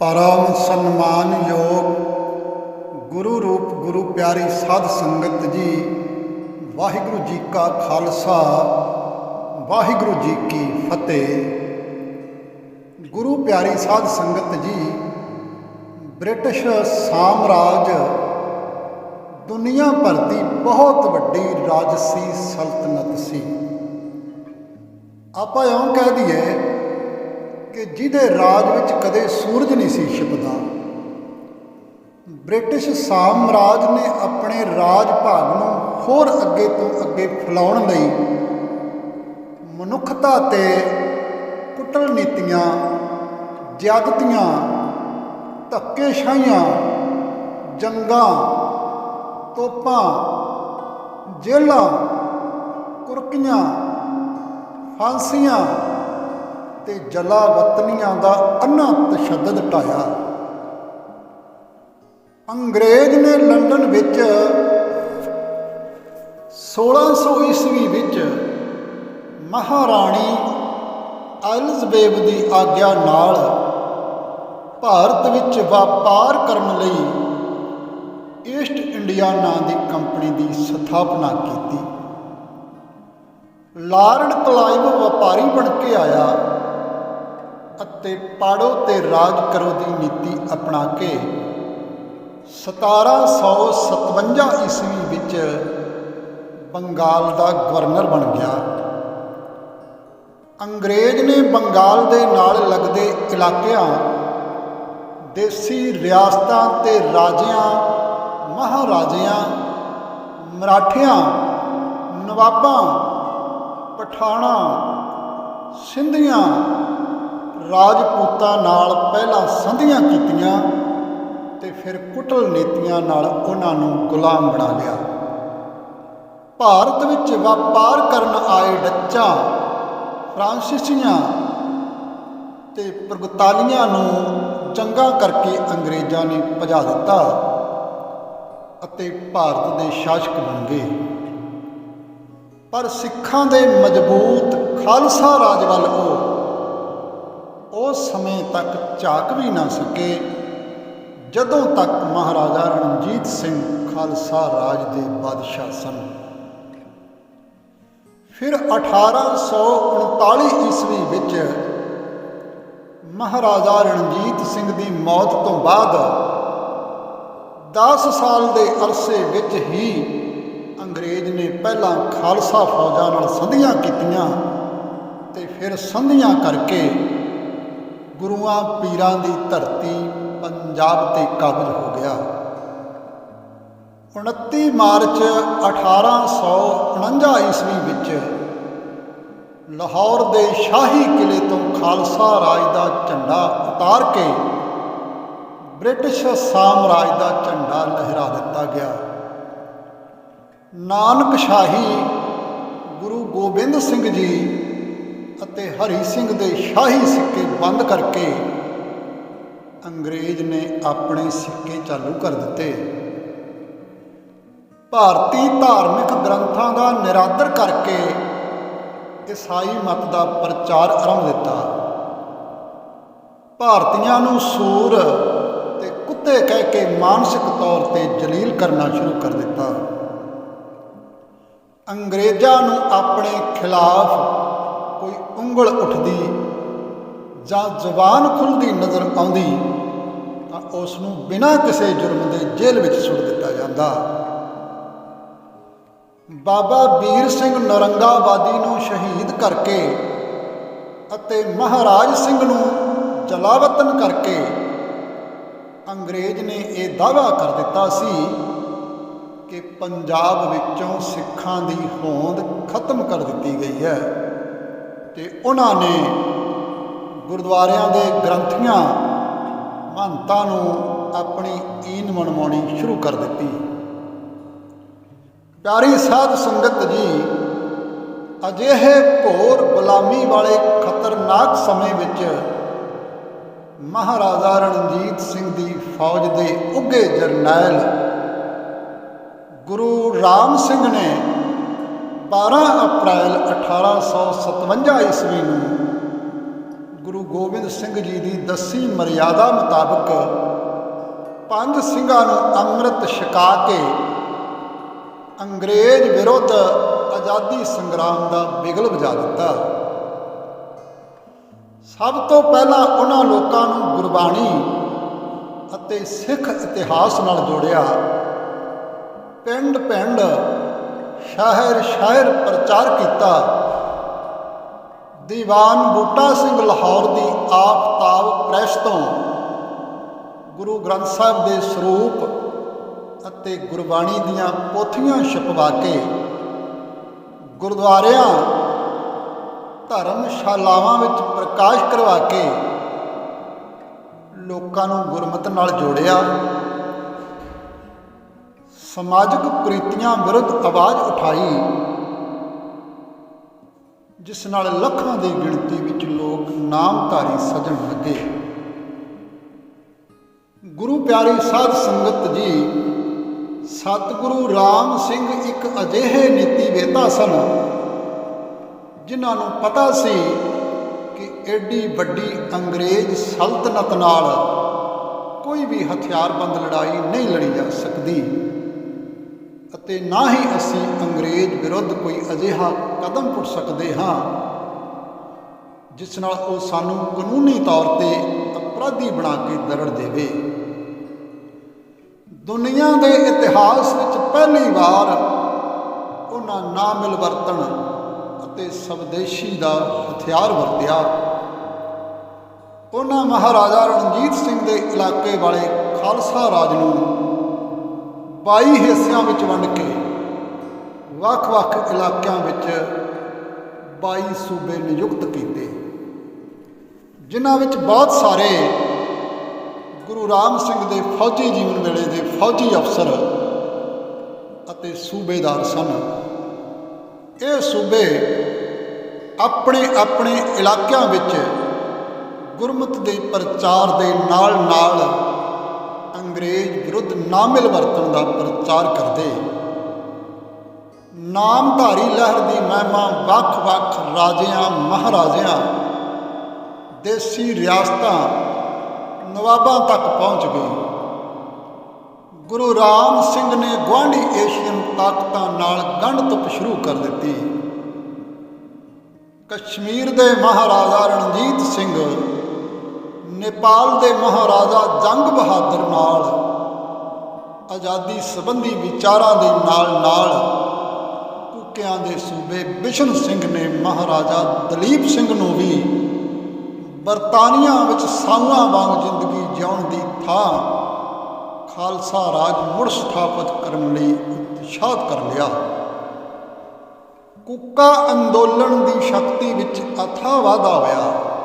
ਪਰਮ ਸਨਮਾਨਯੋਗ ਗੁਰੂ ਰੂਪ ਗੁਰੂ ਪਿਆਰੀ ਸਾਧ ਸੰਗਤ ਜੀ, ਵਾਹਿਗੁਰੂ ਜੀ ਕਾ ਖਾਲਸਾ, ਵਾਹਿਗੁਰੂ ਜੀ ਕੀ ਫਤਿਹ। ਗੁਰੂ ਪਿਆਰੀ ਸਾਧ ਸੰਗਤ ਜੀ, ਬ੍ਰਿਟਿਸ਼ ਸਾਮਰਾਜ ਦੁਨੀਆ ਭਰ ਦੀ ਬਹੁਤ ਵੱਡੀ ਰਾਜਸੀ ਸਲਤਨਤ ਸੀ। ਆਪਾਂ ਇਉਂ ਕਹਿ ਦਈਏ ਕਿ ਜਿਹਦੇ ਰਾਜ ਵਿੱਚ ਕਦੇ ਸੂਰਜ ਨਹੀਂ ਸੀ ਛਿਪਦਾ। ਬ੍ਰਿਟਿਸ਼ ਸਾਮਰਾਜ ਨੇ ਆਪਣੇ ਰਾਜ ਭਾਗ ਨੂੰ ਹੋਰ ਅੱਗੇ ਤੋਂ ਅੱਗੇ ਫੈਲਾਉਣ ਲਈ ਮਨੁੱਖਤਾ ਤੇ ਕੁਟਲ ਨੀਤੀਆਂ, ਜ਼ਿਆਦਤੀਆਂ, ਧੱਕੇਸ਼ਾਹੀਆਂ, ਜੰਗਾਂ, ਤੋਪਾਂ ਜੇਲਾਂ ਕੁਰਕੀਆਂ, ਫਾਂਸੀਆਂ ਤੇ ਜਲਾਵਤਨੀਆਂ ਦਾ ਅੰਨਾ ਤਸ਼ੱਦਦ ਢਾਇਆ। ਅੰਗਰੇਜ਼ ਨੇ ਲੰਡਨ ਵਿੱਚ 1600 ਈਸਵੀ ਵਿੱਚ ਮਹਾਰਾਣੀ ਐਲਿਜ਼ਬੇਥ ਦੀ ਆਗਿਆ ਨਾਲ ਭਾਰਤ ਵਿੱਚ ਵਪਾਰ ਕਰਨ ਲਈ ਈਸਟ ਇੰਡੀਆ ਨਾਂ ਦੀ ਕੰਪਨੀ ਦੀ ਸਥਾਪਨਾ ਕੀਤੀ। ਲਾਰਡ ਕਲਾਈਵ ਵਪਾਰੀ ਬਣ ਕੇ ਆਇਆ। ਅਤੇ ਪਾੜੋ ਤੇ ਰਾਜ ਕਰੋ ਦੀ ਨੀਤੀ ਅਪਣਾ ਕੇ। 1757 ਈਸਵੀ ਵਿੱਚ ਬੰਗਾਲ ਦਾ ਗਵਰਨਰ ਬਣ ਗਿਆ। ਅੰਗਰੇਜ਼ ਨੇ ਬੰਗਾਲ ਦੇ ਨਾਲ ਲੱਗਦੇ ਇਲਾਕਿਆਂ, ਦੇਸੀ ਰਿਆਸਤਾਂ ਤੇ ਰਾਜਿਆਂ, ਮਹਾਰਾਜਿਆਂ, ਮਰਾਠਿਆਂ, ਨਵਾਬਾਂ, ਪਠਾਣਾ, ਸਿੰਧੀਆਂ ਰਾਜਪੂਤਾਂ ਨਾਲ ਪਹਿਲਾਂ ਸੰਧੀਆਂ ਕੀਤੀਆਂ ਤੇ ਫਿਰ ਕੁਟਲ ਨੀਤੀਆਂ ਨਾਲ ਉਹਨਾਂ ਨੂੰ ਗੁਲਾਮ ਬਣਾ ਲਿਆ। ਭਾਰਤ ਵਿੱਚ ਵਪਾਰ ਕਰਨ ਆਏ ਡੱਚਾਂ, ਫਰਾਂਸੀਸੀਆਂ ਤੇ ਪੁਰਤਗਾਲੀਆਂ ਨੂੰ ਚੰਗਾ ਕਰਕੇ ਅੰਗਰੇਜ਼ਾਂ ਨੇ ਭਜਾ ਦਿੱਤਾ ਅਤੇ ਭਾਰਤ ਦੇ ਸ਼ਾਸਕ ਬਣ ਗਏ। ਪਰ ਸਿੱਖਾਂ ਦੇ ਮਜ਼ਬੂਤ ਖਾਲਸਾ ਰਾਜ ਵੱਲ ਉਹ ਉਸ ਸਮੇਂ ਤੱਕ ਝਾਕ ਵੀ ਨਾ ਸਕੇ, ਜਦੋਂ ਤੱਕ ਮਹਾਰਾਜਾ ਰਣਜੀਤ ਸਿੰਘ ਖਾਲਸਾ ਰਾਜ ਦੇ ਬਾਦਸ਼ਾਹ ਸਨ। ਫਿਰ 1839 ਈਸਵੀ ਵਿੱਚ ਮਹਾਰਾਜਾ ਰਣਜੀਤ ਸਿੰਘ ਦੀ ਮੌਤ ਤੋਂ ਬਾਅਦ 10 ਸਾਲ ਦੇ ਅਰਸੇ ਵਿੱਚ ਹੀ ਅੰਗਰੇਜ਼ ਨੇ ਪਹਿਲਾਂ ਖਾਲਸਾ ਫੌਜਾਂ ਨਾਲ ਸੰਧੀਆਂ ਕੀਤੀਆਂ ਤੇ ਫਿਰ ਸੰਧੀਆਂ ਕਰਕੇ ਗੁਰੂਆਂ ਪੀਰਾਂ ਦੀ ਧਰਤੀ ਪੰਜਾਬ ਤੇ ਕਾਬਜ ਹੋ ਗਿਆ। 29 ਮਾਰਚ 1849 ਈਸਵੀ ਵਿੱਚ ਲਾਹੌਰ ਦੇ ਸ਼ਾਹੀ ਕਿਲੇ ਤੋਂ ਖਾਲਸਾ ਰਾਜ ਦਾ ਝੰਡਾ ਉਤਾਰ ਕੇ ਬ੍ਰਿਟਿਸ਼ ਸਾਮਰਾਜ ਦਾ ਝੰਡਾ ਲਹਿਰਾ ਦਿੱਤਾ ਗਿਆ। ਨਾਨਕ ਸ਼ਾਹੀ ਗੁਰੂ ਗੋਬਿੰਦ ਸਿੰਘ ਜੀ ਅਤੇ ਹਰੀ ਸਿੰਘ ਦੇ ਸ਼ਾਹੀ ਸਿੱਕੇ ਬੰਦ ਕਰਕੇ ਅੰਗਰੇਜ਼ ਨੇ ਆਪਣੇ ਸਿੱਕੇ ਚਾਲੂ ਕਰ ਦਿੱਤੇ। ਭਾਰਤੀ ਧਾਰਮਿਕ ਗ੍ਰੰਥਾਂ ਦਾ ਨਿਰਾਦਰ ਕਰਕੇ ਈਸਾਈ ਮਤ ਦਾ ਪ੍ਰਚਾਰ ਆਰੰਭ ਦਿੱਤਾ। ਭਾਰਤੀਆਂ ਨੂੰ ਸੂਰ ਤੇ ਕੁੱਤੇ ਕਹਿ ਕੇ ਮਾਨਸਿਕ ਤੌਰ ਤੇ ਜਲੀਲ ਕਰਨਾ ਸ਼ੁਰੂ ਕਰ ਦਿੱਤਾ। ਅੰਗਰੇਜ਼ਾਂ ਨੂੰ ਆਪਣੇ ਖਿਲਾਫ ਕੋਈ ਉਂਗਲ ਉੱਠਦੀ ਜਾਂ ਜ਼ੁਬਾਨ ਖੁੱਲਦੀ ਨਜ਼ਰ ਆਉਂਦੀ, ਤਾਂ ਉਸ ਨੂੰ ਬਿਨਾਂ ਕਿਸੇ ਜੁਰਮ ਦੇ ਜੇਲ੍ਹ ਵਿੱਚ ਸੁੱਟ ਦਿੱਤਾ ਜਾਂਦਾ। ਬਾਬਾ ਵੀਰ ਸਿੰਘ ਨਰੰਗਾਵਾਦੀ ਨੂੰ ਸ਼ਹੀਦ ਕਰਕੇ ਅਤੇ ਮਹਾਰਾਜ ਸਿੰਘ ਨੂੰ ਜਲਾਵਤਨ ਕਰਕੇ ਅੰਗਰੇਜ਼ ਨੇ ਇਹ ਦਾਅਵਾ ਕਰ ਦਿੱਤਾ ਸੀ ਕਿ ਪੰਜਾਬ ਵਿੱਚੋਂ ਸਿੱਖਾਂ ਦੀ ਹੋਂਦ ਖਤਮ ਕਰ ਦਿੱਤੀ ਗਈ ਹੈ। ਤੇ ਉਹਨਾਂ ਨੇ ਗੁਰਦੁਆਰਿਆਂ ਦੇ ਗ੍ਰੰਥੀਆਂ ਮਹੰਤਾਂ ਨੂੰ ਆਪਣੀ ਈਨ ਮਨਵਾਉਣੀ ਸ਼ੁਰੂ ਕਰ ਦਿੱਤੀ। ਪਿਆਰੀ ਸਾਧ ਸੰਗਤ ਜੀ, ਅਜਿਹੇ ਘੋਰ ਗੁਲਾਮੀ ਵਾਲੇ ਖਤਰਨਾਕ ਸਮੇਂ ਵਿੱਚ ਮਹਾਰਾਜਾ ਰਣਜੀਤ ਸਿੰਘ ਦੀ ਫੌਜ ਦੇ ਉੱਗੇ ਜਰਨੈਲ ਗੁਰੂ ਰਾਮ ਸਿੰਘ ਨੇ 12 ਅਪ੍ਰੈਲ 1857 ਈਸਵੀ ਨੂੰ ਗੁਰੂ ਗੋਬਿੰਦ ਸਿੰਘ ਜੀ ਦੀ ਦਸੀ ਮਰਿਆਦਾ ਮੁਤਾਬਕ ਪੰਜ ਸਿੰਘਾਂ ਨੂੰ ਅੰਮ੍ਰਿਤ ਛਕਾ ਕੇ ਅੰਗਰੇਜ਼ ਵਿਰੁੱਧ ਆਜ਼ਾਦੀ ਸੰਗਰਾਮ ਦਾ ਬਿਗਲ ਵਜਾ ਦਿੱਤਾ। ਸਭ ਤੋਂ ਪਹਿਲਾਂ ਉਹਨਾਂ ਲੋਕਾਂ ਨੂੰ ਗੁਰਬਾਣੀ ਅਤੇ ਸਿੱਖ ਇਤਿਹਾਸ ਨਾਲ ਜੋੜਿਆ। ਪਿੰਡ ਪਿੰਡ ਸ਼ਹਿਰ ਸ਼ਹਿਰ ਪ੍ਰਚਾਰ ਕੀਤਾ। ਦੀਵਾਨ ਬੂਟਾ ਸਿੰਘ ਲਾਹੌਰ ਦੀ ਆਫਤਾਬ ਪ੍ਰੈਸ ਤੋਂ। ਗੁਰੂ ਗ੍ਰੰਥ ਸਾਹਿਬ ਦੇ ਸਰੂਪ ਅਤੇ ਗੁਰਬਾਣੀ ਦੀਆਂ ਪੋਥੀਆਂ ਛਪਵਾ ਕੇ ਗੁਰਦੁਆਰਿਆਂ, ਧਰਮਸ਼ਾਲਾਵਾਂ ਵਿੱਚ ਪ੍ਰਕਾਸ਼ ਕਰਵਾ ਕੇ ਲੋਕਾਂ ਨੂੰ ਗੁਰਮਤ ਨਾਲ ਜੋੜਿਆ। ਸਮਾਜਿਕ ਪ੍ਰੀਤੀਆਂ ਵਿਰੁੱਧ ਆਵਾਜ਼ ਉਠਾਈ, ਜਿਸ ਨਾਲ ਲੱਖਾਂ ਦੀ ਗਿਣਤੀ ਵਿੱਚ ਲੋਕ ਨਾਮਧਾਰੀ ਸਜਣ ਲੱਗੇ। ਗੁਰੂ ਪਿਆਰੀ ਸਾਧ ਸੰਗਤ ਜੀ, ਸਤਿਗੁਰੂ ਰਾਮ ਸਿੰਘ ਇੱਕ ਅਜਿਹੇ ਨੀਤੀ ਵੇਤਾ ਸਨ, ਜਿਨ੍ਹਾਂ ਨੂੰ ਪਤਾ ਸੀ ਕਿ ਐਡੀ ਵੱਡੀ ਅੰਗਰੇਜ਼ ਸਲਤਨਤ ਨਾਲ ਕੋਈ ਵੀ ਹਥਿਆਰਬੰਦ ਲੜਾਈ ਨਹੀਂ ਲੜੀ ਜਾ ਸਕਦੀ। ਅਤੇ ਨਾ ਹੀ ਅਸੀਂ ਅੰਗਰੇਜ਼ ਵਿਰੁੱਧ ਕੋਈ ਅਜਿਹਾ ਕਦਮ ਪੁੱਟ ਸਕਦੇ ਹਾਂ। ਜਿਸ ਨਾਲ ਉਹ ਸਾਨੂੰ ਕਾਨੂੰਨੀ ਤੌਰ ਤੇ ਅਪਰਾਧੀ ਬਣਾ ਕੇ ਦਰੜ ਦੇਵੇ। ਦੁਨੀਆ ਦੇ ਇਤਿਹਾਸ ਵਿੱਚ ਪਹਿਲੀ ਵਾਰ ਉਹਨਾਂ ਨਾ ਮਿਲਵਰਤਣ ਅਤੇ ਸਵਦੇਸ਼ੀ ਦਾ ਹਥਿਆਰ ਵਰਤਿਆ। ਉਹਨਾਂ ਮਹਾਰਾਜਾ ਰਣਜੀਤ ਸਿੰਘ ਦੇ ਇਲਾਕੇ ਵਾਲੇ ਖਾਲਸਾ ਰਾਜ ਨੂੰ 22 ਹਿੱਸਿਆਂ ਵਿੱਚ ਵੰਡ ਕੇ ਵੱਖ-ਵੱਖ ਇਲਾਕਿਆਂ ਵਿੱਚ 22 ਸੂਬੇ ਨਿਯੁਕਤ ਕੀਤੇ, ਜਿਨ੍ਹਾਂ ਵਿੱਚ ਬਹੁਤ ਸਾਰੇ ਗੁਰੂ ਰਾਮ ਸਿੰਘ ਦੇ ਫੌਜੀ ਜੀਵਨ ਵੇਲੇ ਦੇ ਫੌਜੀ ਅਫਸਰ ਅਤੇ ਸੂਬੇਦਾਰ ਸਨ। ਇਹ ਸੂਬੇ ਆਪਣੇ ਆਪਣੇ ਇਲਾਕਿਆਂ ਵਿੱਚ ਗੁਰਮਤ ਦੇ ਪ੍ਰਚਾਰ ਦੇ ਨਾਲ-ਨਾਲ ਅੰਗਰੇਜ਼ ਵਿਰੁੱਧ ਨਾਮਿਲ ਵਰਤਣ ਦਾ ਪ੍ਰਚਾਰ ਕਰਦੇ। ਨਾਮਧਾਰੀ ਲਹਿਰ ਦੀ ਮਹਿਮਾ ਵੱਖ-ਵੱਖ ਰਾਜਿਆਂ, ਮਹਾਰਾਜਿਆਂ, ਦੇਸੀ ਰਿਆਸਤਾਂ ਨਵਾਬਾਂ ਤੱਕ ਪਹੁੰਚ ਗਈ। ਗੁਰੂ ਰਾਮ ਸਿੰਘ ਨੇ ਗੁਆਂਢੀ ਏਸ਼ੀਅਨ ਤਾਕਤਾਂ ਨਾਲ ਗੰਢ ਤੁਪ ਸ਼ੁਰੂ ਕਰ ਦਿੱਤੀ। ਕਸ਼ਮੀਰ ਦੇ ਮਹਾਰਾਜਾ ਰਣਜੀਤ ਸਿੰਘ ਨੇਪਾਲ ਦੇ ਮਹਾਰਾਜਾ ਜੰਗ ਬਹਾਦਰ ਨਾਲ, ਆਜ਼ਾਦੀ ਸੰਬੰਧੀ ਵਿਚਾਰਾਂ ਦੇ ਨਾਲ-ਨਾਲ ਕੁੱਕਿਆਂ ਦੇ ਸੂਬੇ ਬਿਸ਼ਨ ਸਿੰਘ ਨੇ ਮਹਾਰਾਜਾ ਦਲੀਪ ਸਿੰਘ ਨੂੰ ਵੀ ਬਰਤਾਨੀਆ ਵਿੱਚ ਸਾਊਆਂ ਵਾਂਗ ਜ਼ਿੰਦਗੀ ਜਿਉਣ ਦੀ ਥਾਂ ਖਾਲਸਾ ਰਾਜ ਮੁੜ ਸਥਾਪਿਤ ਕਰਨ ਲਈ ਉਤਸ਼ਾਹਤ ਕਰ ਲਿਆ। ਕੁੱਕਾ ਅੰਦੋਲਨ ਦੀ ਸ਼ਕਤੀ ਵਿੱਚ ਅਥਾ ਵਾਧਾ ਹੋਇਆ।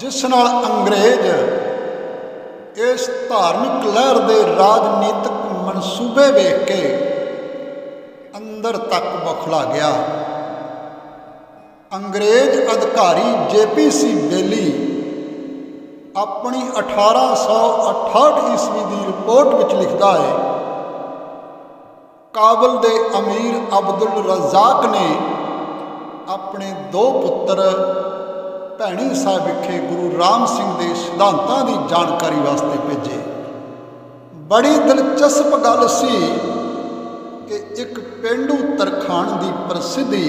ਜਿਸ ਨਾਲ ਅੰਗਰੇਜ਼ ਇਸ ਧਾਰਮਿਕ ਲਹਿਰ ਦੇ ਰਾਜਨੀਤਿਕ ਮਨਸੂਬੇ ਵੇਖ ਕੇ ਅੰਦਰ ਤੱਕ ਬਖਲਾ ਗਿਆ। ਅੰਗਰੇਜ਼ ਅਧਿਕਾਰੀ ਜੇਪੀਸੀ ਬੇਲੀ ਆਪਣੀ 1868 ਈਸਵੀ ਦੀ ਰਿਪੋਰਟ ਵਿੱਚ ਲਿਖਦਾ ਹੈ, ਕਾਬਲ ਦੇ ਅਮੀਰ ਅਬਦੁਲ ਰਜ਼ਾਕ ਨੇ ਆਪਣੇ ਦੋ ਪੁੱਤਰ ਭੈਣੀ ਸਾਹਿਬ ਵਿਖੇ ਗੁਰੂ ਰਾਮ ਸਿੰਘ ਦੇ ਸਿਧਾਂਤਾਂ ਦੀ ਜਾਣਕਾਰੀ ਵਾਸਤੇ ਭੇਜੇ। ਬੜੀ ਦਿਲਚਸਪ ਗੱਲ ਸੀ ਕਿ ਇੱਕ ਪਿੰਡੂ ਤਰਖਾਣ ਦੀ ਪ੍ਰਸਿੱਧੀ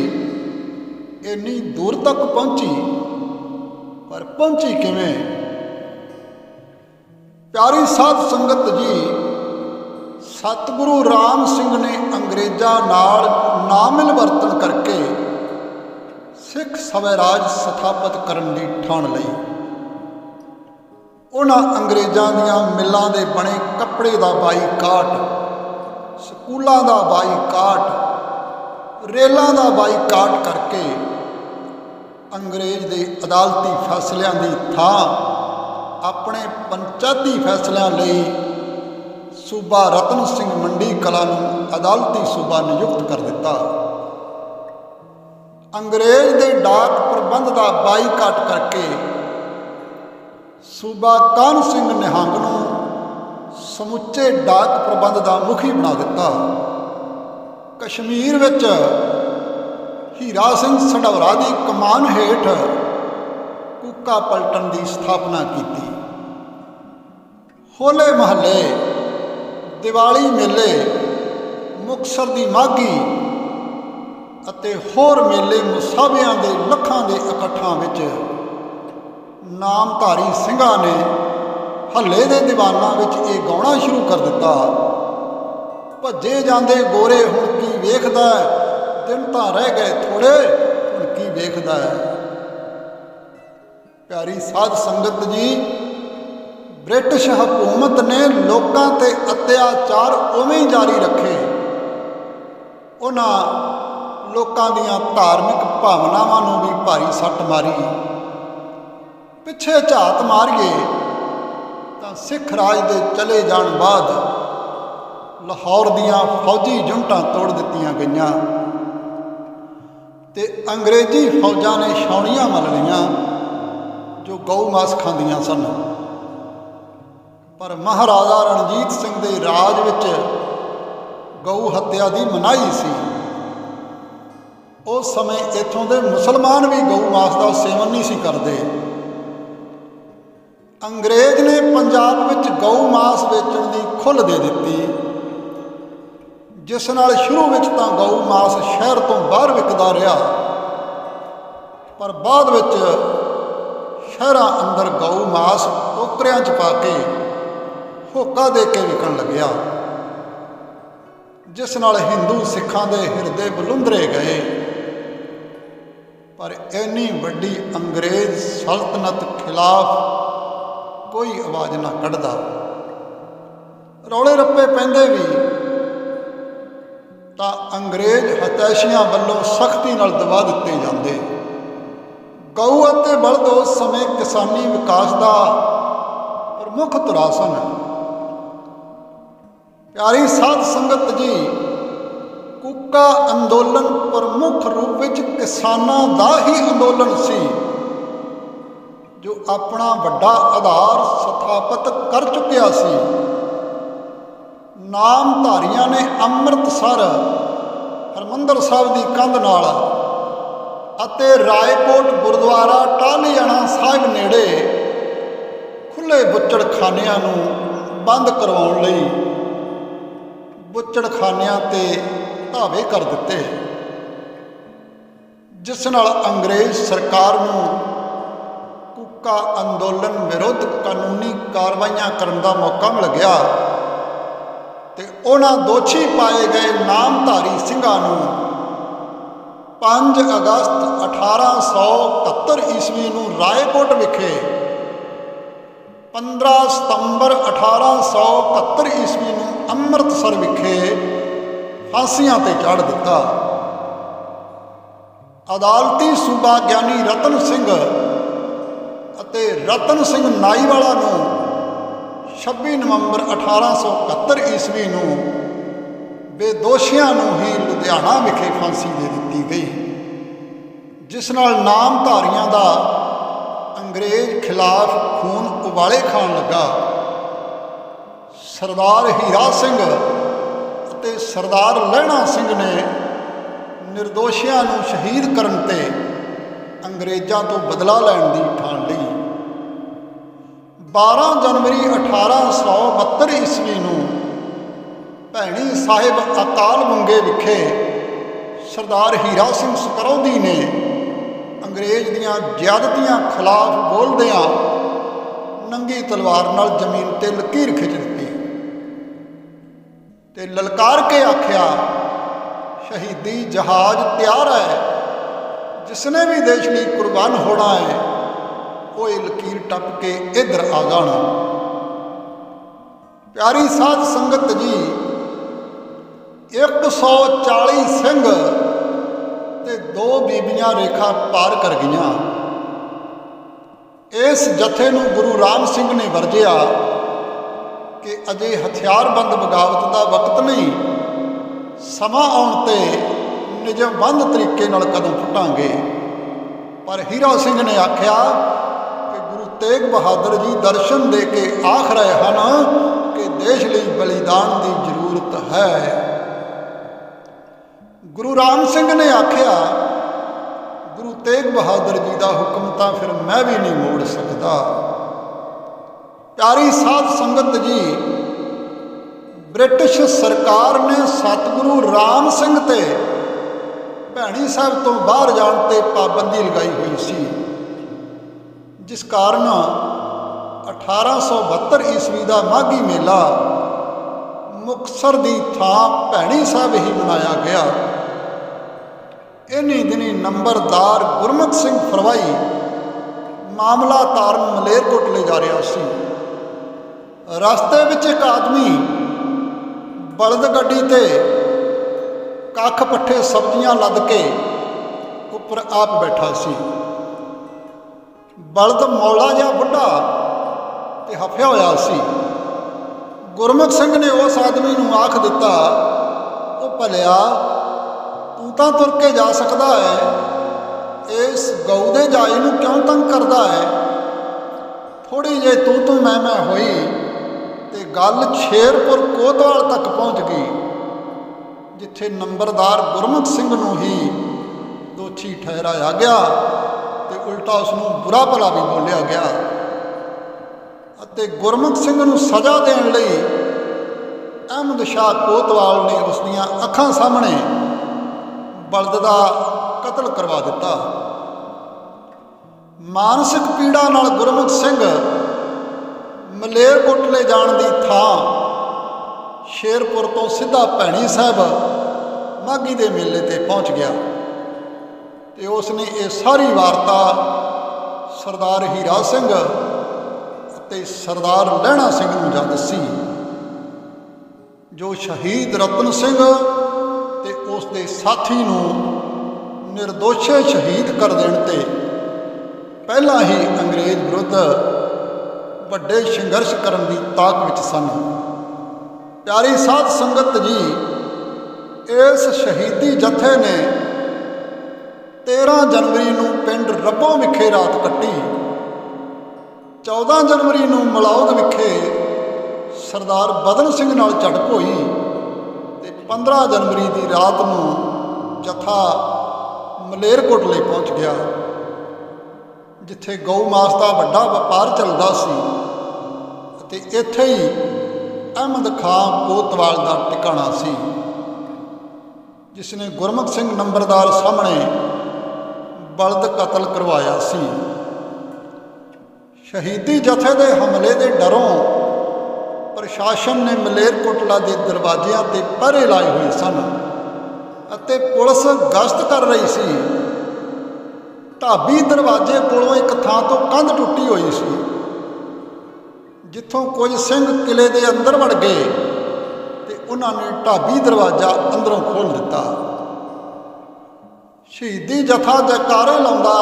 ਇੰਨੀ ਦੂਰ ਤੱਕ ਪਹੁੰਚੀ। ਪਰ ਪਹੁੰਚੀ ਕਿਵੇਂ? ਪਿਆਰੀ ਸਾਧ ਸੰਗਤ ਜੀ, ਸਤਿਗੁਰੂ ਰਾਮ ਸਿੰਘ ਨੇ ਅੰਗਰੇਜ਼ਾਂ ਨਾਲ ਨਾਮਿਲ ਵਰਤਨ ਕਰਕੇ ਸਿੱਖ ਸਵੈਰਾਜ ਸਥਾਪਿਤ ਕਰਨ ਦੀ ਠਾਣ ਲਈ। ਉਹਨਾਂ ਅੰਗਰੇਜ਼ਾਂ ਦੀਆਂ ਮਿੱਲਾਂ ਦੇ ਬਣੇ ਕੱਪੜੇ ਦਾ ਬਾਈਕਾਟ, ਸਕੂਲਾਂ ਦਾ ਬਾਈਕਾਟ, ਰੇਲਾਂ ਦਾ ਬਾਈਕਾਟ ਕਰਕੇ ਅੰਗਰੇਜ਼ ਦੇ ਅਦਾਲਤੀ ਫੈਸਲਿਆਂ ਦੀ ਥਾਂ, ਆਪਣੇ ਪੰਚਾਇਤੀ ਫੈਸਲਿਆਂ ਲਈ ਸੂਬਾ ਰਤਨ ਸਿੰਘ ਮੰਡੀ ਕਲਾ ਨੂੰ ਅਦਾਲਤੀ ਸੂਬਾ ਨਿਯੁਕਤ ਕਰ ਦਿੱਤਾ। ਅੰਗਰੇਜ਼ ਦੇ ਡਾਕ ਪ੍ਰਬੰਧ ਦਾ ਬਾਈਕਾਟ ਕਰਕੇ ਸੂਬਾ ਕਾਨ ਸਿੰਘ ਨਿਹੰਗ ਨੂੰ ਸਮੁੱਚੇ ਡਾਕ ਪ੍ਰਬੰਧ ਦਾ ਮੁਖੀ ਬਣਾ ਦਿੱਤਾ। ਕਸ਼ਮੀਰ ਵਿੱਚ ਹੀਰਾ ਸਿੰਘ ਸਢੌਰਾ ਦੀ ਕਮਾਨ ਹੇਠ ਕੁੱਕਾ ਪਲਟਨ ਦੀ ਸਥਾਪਨਾ ਕੀਤੀ। ਹੋਲੇ ਮਹੱਲੇ, ਦੀਵਾਲੀ ਮੇਲੇ ਮੁਕਸਰ ਦੀ ਮਾਘੀ ਅਤੇ ਹੋਰ ਮੇਲੇ ਮੁਸਾਬਿਆਂ ਦੇ ਲੱਖਾਂ ਦੇ ਇਕੱਠਾਂ ਵਿੱਚ ਨਾਮਧਾਰੀ ਸਿੰਘਾਂ ਨੇ ਹੱਲੇ ਦੇ ਦੀਵਾਨਾਂ ਵਿੱਚ ਇਹ ਗਾਉਣਾ ਸ਼ੁਰੂ ਕਰ ਦਿੱਤਾ। ਭੱਜੇ ਜਾਂਦੇ ਗੋਰੇ, ਹੁਣ ਕੀ ਵੇਖਦਾ ਦਿਨ ਤਾਂ ਰਹਿ ਗਏ ਥੋੜੇ ਹੁਣ ਕੀ ਵੇਖਦਾ ਹੈ? ਪਿਆਰੀ ਸਾਧ ਸੰਗਤ ਜੀ, ਬ੍ਰਿਟਿਸ਼ ਹਕੂਮਤ ਨੇ ਲੋਕਾਂ ਤੇ ਅਤਿਆਚਾਰ ਉਵੇਂ ਹੀ ਜਾਰੀ ਰੱਖੇ। ਉਹਨਾਂ ਲੋਕਾਂ ਦੀਆਂ ਧਾਰਮਿਕ ਭਾਵਨਾਵਾਂ ਨੂੰ ਵੀ ਭਾਰੀ ਸੱਟ ਮਾਰੀ। ਪਿੱਛੇ ਝਾਤ ਮਾਰੀਏ, ਤਾਂ ਸਿੱਖ ਰਾਜ ਦੇ ਚਲੇ ਜਾਣ ਬਾਅਦ ਲਾਹੌਰ ਦੀਆਂ ਫੌਜੀ ਜੁੰਟਾਂ ਤੋੜ ਦਿੱਤੀਆਂ ਗਈਆਂ ਤੇ ਅੰਗਰੇਜ਼ੀ ਫੌਜਾਂ ਨੇ ਛਾਉਣੀਆਂ ਮੱਲ ਲਈਆਂ, ਜੋ ਗਊ ਮਾਸ ਖਾਂਦੀਆਂ ਸਨ। ਪਰ ਮਹਾਰਾਜਾ ਰਣਜੀਤ ਸਿੰਘ ਦੇ ਰਾਜ ਵਿੱਚ ਗਊ ਹੱਤਿਆ ਦੀ ਮਨਾਹੀ ਸੀ। ਉਸ ਸਮੇਂ ਇੱਥੋਂ ਦੇ ਮੁਸਲਮਾਨ ਵੀ ਗਊ ਮਾਸ ਦਾ ਸੇਵਨ ਨਹੀਂ ਸੀ ਕਰਦੇ। ਅੰਗਰੇਜ਼ ਨੇ ਪੰਜਾਬ ਵਿੱਚ ਗਊ ਮਾਸ ਵੇਚਣ ਦੀ ਖੁੱਲ੍ਹ ਦੇ ਦਿੱਤੀ। ਜਿਸ ਨਾਲ ਸ਼ੁਰੂ ਵਿੱਚ ਤਾਂ ਗਊ ਮਾਸ ਸ਼ਹਿਰ ਤੋਂ ਬਾਹਰ ਵਿਕਦਾ ਰਿਹਾ। ਪਰ ਬਾਅਦ ਵਿੱਚ ਸ਼ਹਿਰਾਂ ਅੰਦਰ ਗਊ ਮਾਸ ਟੋਕਰਿਆਂ 'ਚ ਪਾ ਕੇ ਹੋਕਾ ਦੇ ਕੇ ਵਿਕਣ ਲੱਗਿਆ। ਜਿਸ ਨਾਲ ਹਿੰਦੂ ਸਿੱਖਾਂ ਦੇ ਹਿਰਦੇ ਬਲੁੰਦਰੇ ਗਏ। ਪਰ ਇੰਨੀ ਵੱਡੀ ਅੰਗਰੇਜ਼ ਸਲਤਨਤ ਖਿਲਾਫ ਕੋਈ ਆਵਾਜ਼ ਨਾ ਕੱਢਦਾ। ਰੌਲੇ ਰੱਪੇ ਪੈਂਦੇ ਵੀ ਤਾਂ ਅੰਗਰੇਜ਼ ਹਤੈਸ਼ੀਆਂ ਵੱਲੋਂ ਸਖਤੀ ਨਾਲ ਦਬਾ ਦਿੱਤੇ ਜਾਂਦੇ। ਗਊ ਅਤੇ ਬਲਦ ਉਸ ਸਮੇਂ ਕਿਸਾਨੀ ਵਿਕਾਸ ਦਾ ਪ੍ਰਮੁੱਖ ਧੁਰਾ ਸਨ ਪਿਆਰੀ ਸਾਧ ਸੰਗਤ ਜੀ ਕੁੱਕਾ ਅੰਦੋਲਨ ਪ੍ਰਮੁੱਖ ਰੂਪ ਵਿੱਚ ਕਿਸਾਨਾਂ ਦਾ ਹੀ ਅੰਦੋਲਨ ਸੀ, ਜੋ ਆਪਣਾ ਵੱਡਾ ਆਧਾਰ ਸਥਾਪਿਤ ਕਰ ਚੁੱਕਿਆ ਸੀ। ਨਾਮਧਾਰੀਆਂ ਨੇ ਅੰਮ੍ਰਿਤਸਰ, ਹਰਮੰਦਰ ਸਾਹਿਬ ਦੀ ਕੰਧ ਨਾਲ ਅਤੇ ਰਾਏਕੋਟ, ਗੁਰਦੁਆਰਾ, ਟਾਹਲੀਆਣਾ ਸਾਹਿਬ ਨੇੜੇ ਖੁੱਲੇ ਬੁੱਚੜਖਾਨਿਆਂ ਨੂੰ ਬੰਦ ਕਰਵਾਉਣ ਲਈ ਬੁੱਚੜਖਾਨਿਆਂ ਤੇ ਧਾਵੇ ਕਰ ਦਿੱਤੇ। ਜਿਸ ਨਾਲ ਅੰਗਰੇਜ਼ ਸਰਕਾਰ ਨੂੰ ਕੁੱਕਾ ਅੰਦੋਲਨ ਵਿਰੁੱਧ ਕਾਨੂੰਨੀ ਕਾਰਵਾਈਆਂ ਕਰਨ ਦਾ ਮੌਕਾ ਮਿਲ ਗਿਆ ਤੇ ਉਹਨਾਂ ਦੋਸ਼ੀ ਪਾਏ ਗਏ ਨਾਮਧਾਰੀ ਸਿੰਘਾਂ ਨੂੰ 5 ਅਗਸਤ 1871 ਈਸਵੀ ਨੂੰ ਰਾਏਕੋਟ ਵਿਖੇ 15 ਸਤੰਬਰ 1871 ਈਸਵੀ ਨੂੰ ਅੰਮ੍ਰਿਤਸਰ ਵਿਖੇ ਫਾਂਸੀਆਂ ਤੇ ਚੜ੍ਹ ਦਿੱਤਾ। ਅਦਾਲਤੀ ਸੂਬਾ ਗਿਆਨੀ ਰਤਨ ਸਿੰਘ ਅਤੇ ਰਤਨ ਸਿੰਘ ਨਾਈਵਾਲਾ ਨੂੰ 26 ਨਵੰਬਰ 1871 ਈਸਵੀ ਨੂੰ ਬੇਦੋਸ਼ੀਆਂ ਨੂੰ ਹੀ ਲੁਧਿਆਣਾ ਵਿਖੇ ਫਾਂਸੀ ਦੇ ਦਿੱਤੀ ਗਈ। ਜਿਸ ਨਾਲ ਨਾਮਧਾਰੀਆਂ ਦਾ ਅੰਗਰੇਜ਼ ਖਿਲਾਫ ਖੂਨ ਉਬਾਲੇ ਖਾਣ ਲੱਗਾ। ਸਰਦਾਰ ਹੀਰਾ ਸਿੰਘ ਅਤੇ ਸਰਦਾਰ ਲਹਿਣਾ ਸਿੰਘ ਨੇ ਨਿਰਦੋਸ਼ੀਆਂ ਨੂੰ ਸ਼ਹੀਦ ਕਰਨ ਤੇ ਅੰਗਰੇਜ਼ਾਂ ਤੋਂ ਬਦਲਾ ਲੈਣ ਦੀ ਠਾਣ ਲਈ। 12 ਜਨਵਰੀ 1872 ਈਸਵੀ ਨੂੰ ਭੈਣੀ ਸਾਹਿਬ ਅਕਾਲ ਮੰਗੇ ਵਿਖੇ ਸਰਦਾਰ ਹੀਰਾ ਸਿੰਘ ਸਕਰੌਦੀ ਨੇ ਅੰਗਰੇਜ਼ ਦੀਆਂ ਜ਼ਿਆਦਤੀਆਂ ਖਿਲਾਫ ਬੋਲਦਿਆਂ ਨੰਗੀ ਤਲਵਾਰ ਨਾਲ ਜ਼ਮੀਨ ਤੇ ਲਕੀਰ ਖਿੱਚ ਦਿੱਤੀ। ਤੇ ਲਲਕਾਰ ਕੇ ਆਖਿਆ, ਸ਼ਹੀਦੀ ਜਹਾਜ਼ ਤਿਆਰ ਹੈ। ਜਿਸਨੇ ਵੀ ਦੇਸ਼ ਲਈ ਕੁਰਬਾਨ ਹੋਣਾ ਹੈ, ਉਹ ਇਹ ਲਕੀਰ ਟੱਪ ਕੇ ਇੱਧਰ ਆ ਜਾਣਾ। ਪਿਆਰੀ ਸਾਧ ਸੰਗਤ ਜੀ 140 ਸਿੰਘ ਤੇ ਦੋ ਬੀਬੀਆਂ ਰੇਖਾ ਪਾਰ ਕਰ ਗਈਆਂ। ਇਸ ਜਥੇ ਨੂੰ ਗੁਰੂ ਰਾਮ ਸਿੰਘ ਨੇ ਵਰਜਿਆ। ਕਿ ਅਜੇ ਹਥਿਆਰਬੰਦ ਬਗਾਵਤ ਦਾ ਵਕਤ ਨਹੀਂ। ਸਮਾਂ ਆਉਣ ਤੇ ਨਿਯਮਬੰਦ ਤਰੀਕੇ ਨਾਲ ਕਦਮ ਪੁੱਟਾਂਗੇ। ਪਰ ਹੀਰਾ ਸਿੰਘ ਨੇ ਆਖਿਆ ਕਿ ਗੁਰੂ ਤੇਗ ਬਹਾਦਰ ਜੀ ਦਰਸ਼ਨ ਦੇ ਕੇ ਆਖ ਰਹੇ ਹਨ ਕਿ ਦੇਸ਼ ਲਈ ਬਲੀਦਾਨ ਦੀ ਜ਼ਰੂਰਤ ਹੈ। ਗੁਰੂ ਰਾਮ ਸਿੰਘ ਨੇ ਆਖਿਆ, ਗੁਰੂ ਤੇਗ ਬਹਾਦਰ ਜੀ ਦਾ ਹੁਕਮ ਤਾਂ ਫਿਰ ਮੈਂ ਵੀ ਨਹੀਂ ਮੋੜ ਸਕਦਾ। ਪਿਆਰੀ ਸਾਧ ਸੰਗਤ ਜੀ, ਬ੍ਰਿਟਿਸ਼ ਸਰਕਾਰ ਨੇ ਸਤਿਗੁਰੂ ਰਾਮ ਸਿੰਘ ਤੇ ਭੈਣੀ ਸਾਹਿਬ ਤੋਂ ਬਾਹਰ ਜਾਣ ਤੇ ਪਾਬੰਦੀ ਲਗਾਈ ਹੋਈ ਸੀ। ਜਿਸ ਕਾਰਨ 1872 ਈਸਵੀ ਦਾ ਮਾਘੀ ਮੇਲਾ ਮੁਕਤਸਰ ਦੀ ਥਾਂ ਭੈਣੀ ਸਾਹਿਬ ਹੀ ਮਨਾਇਆ ਗਿਆ। ਇਨੀ ਦਿਨੀ ਨੰਬਰਦਾਰ ਗੁਰਮੁਖ ਸਿੰਘ ਫਰਵਾਈ ਮਾਮਲਾ ਤਾਰਨ ਮਲੇਰਕੋਟਲੇ ਜਾ ਰਿਹਾ ਸੀ। ਰਸਤੇ ਵਿੱਚ ਇੱਕ ਆਦਮੀ ਬਲਦ ਗੱਡੀ ਤੇ ਕੱਖ ਪੱਠੇ ਸਬਜ਼ੀਆਂ ਲੱਦ ਕੇ ਉੱਪਰ ਆਪ ਬੈਠਾ ਸੀ। ਬਲਦ ਮੌਲਾ ਜਿਹਾ ਬੁੱਢਾ ਤੇ ਹਫਿਆ ਹੋਇਆ ਸੀ। ਗੁਰਮੁਖ ਸਿੰਘ ਨੇ ਉਸ ਆਦਮੀ ਨੂੰ ਆਖ ਦਿੱਤਾ, ਉਹ ਭਲਿਆ, ਤੂੰ ਤਾਂ ਤੁਰ ਕੇ ਜਾ ਸਕਦਾ ਹੈ। ਇਸ ਗਊ ਦੇ ਜਾਈ ਨੂੰ ਕਿਉਂ ਤੰਗ ਕਰਦਾ ਹੈ? ਥੋੜੀ ਜੇ ਤੂੰ ਤੂੰ ਮੈਂ ਮੈਂ ਹੋਈ। ਤੇ ਗੱਲ ਸ਼ੇਰਪੁਰ ਕੋਤਵਾਲ ਤੱਕ ਪਹੁੰਚ ਗਈ, ਜਿੱਥੇ ਨੰਬਰਦਾਰ ਗੁਰਮੁਖ ਸਿੰਘ ਨੂੰ ਹੀ ਦੋਸ਼ੀ ਠਹਿਰਾਇਆ ਗਿਆ ਤੇ ਉਲਟਾ ਉਸ ਨੂੰ ਬੁਰਾ ਭਲਾ ਵੀ ਬੋਲਿਆ ਗਿਆ ਅਤੇ ਗੁਰਮੁਖ ਸਿੰਘ ਨੂੰ ਸਜ਼ਾ ਦੇਣ ਲਈ ਅਹਿਮਦ ਸ਼ਾਹ ਕੋਤਵਾਲ ਨੇ ਉਸ ਦੀਆਂ ਅੱਖਾਂ ਸਾਹਮਣੇ ਬਲਦ ਦਾ ਕਤਲ ਕਰਵਾ ਦਿੱਤਾ। ਮਾਨਸਿਕ ਪੀੜਾ ਨਾਲ ਗੁਰਮੁਖ ਸਿੰਘ ਮਲੇਰਕੋਟਲੇ ਜਾਣ ਦੀ ਥਾਂ ਸ਼ੇਰਪੁਰ ਤੋਂ ਸਿੱਧਾ ਭੈਣੀ ਸਾਹਿਬ ਮਾਗੀ ਦੇ ਮੇਲੇ ਤੇ ਪਹੁੰਚ ਗਿਆ ਤੇ ਉਸ ਨੇ ਇਹ ਸਾਰੀ ਵਾਰਤਾ ਸਰਦਾਰ ਹੀਰਾ ਸਿੰਘ ਅਤੇ ਸਰਦਾਰ ਲਹਿਣਾ ਸਿੰਘ ਨੂੰ ਜਾ ਦੱਸੀ। ਜੋ ਸ਼ਹੀਦ ਰਤਨ ਸਿੰਘ ਤੇ ਉਸ ਦੇ ਸਾਥੀ ਨੂੰ ਨਿਰਦੋਸ਼ੇ ਸ਼ਹੀਦ ਕਰ ਦੇਣ ਤੇ ਪਹਿਲਾਂ ਹੀ ਅੰਗਰੇਜ਼ ਵਿਰੁੱਧ ਵੱਡੇ ਸੰਘਰਸ਼ ਕਰਨ ਦੀ ਤਾਕ ਵਿੱਚ ਸਨ। ਪਿਆਰੀ ਸਾਧ ਸੰਗਤ ਜੀ, ਇਸ ਸ਼ਹੀਦੀ ਜਥੇ ਨੇ 13 ਜਨਵਰੀ ਨੂੰ ਪਿੰਡ ਰੱਬੋਂ ਵਿਖੇ ਰਾਤ ਕੱਟੀ। 14 ਜਨਵਰੀ ਨੂੰ ਮਲੌਦ ਵਿਖੇ ਸਰਦਾਰ ਬਦਨ ਸਿੰਘ ਨਾਲ ਝੜਪ ਹੋਈ ਤੇ 15 ਜਨਵਰੀ ਦੀ ਰਾਤ ਨੂੰ ਜਥਾ ਮਲੇਰਕੋਟ ਲਈ ਪਹੁੰਚ ਗਿਆ, ਜਿੱਥੇ ਗਊ ਮਾਸ ਦਾ ਵੱਡਾ ਵਪਾਰ ਚੱਲਦਾ ਸੀ। ਅਤੇ ਇੱਥੇ ਹੀ ਅਹਿਮਦ ਖਾਨ ਕੋਤਵਾਲ ਦਾ ਟਿਕਾਣਾ ਸੀ ਜਿਸ ਨੇ ਗੁਰਮੁਖ ਸਿੰਘ ਨੰਬਰਦਾਰ ਸਾਹਮਣੇ ਬਲਦ ਕਤਲ ਕਰਵਾਇਆ ਸੀ। ਸ਼ਹੀਦੀ ਜਥੇ ਦੇ ਹਮਲੇ ਦੇ ਡਰੋਂ ਪ੍ਰਸ਼ਾਸਨ ਨੇ ਮਲੇਰਕੋਟਲਾ ਦੇ ਦਰਵਾਜ਼ਿਆਂ ਤੇ ਪਹਿਰੇ ਲਾਏ ਹੋਏ ਸਨ ਅਤੇ ਪੁਲਿਸ ਗਸ਼ਤ ਕਰ ਰਹੀ ਸੀ। ਢਾਬੀ ਦਰਵਾਜ਼ੇ ਕੋਲੋਂ ਇੱਕ ਥਾਂ ਤੋਂ ਕੰਧ ਟੁੱਟੀ ਹੋਈ ਸੀ। ਜਿੱਥੋਂ ਕੁਝ ਸਿੰਘ ਕਿਲੇ ਦੇ ਅੰਦਰ ਵੜ ਗਏ ਤੇ ਉਹਨਾਂ ਨੇ ਢਾਬੀ ਦਰਵਾਜ਼ਾ ਅੰਦਰੋਂ ਖੋਲ੍ਹ ਦਿੱਤਾ। ਸ਼ਹੀਦੀ ਜਥਾ ਜੈਕਾਰੇ ਲਾਉਂਦਾ,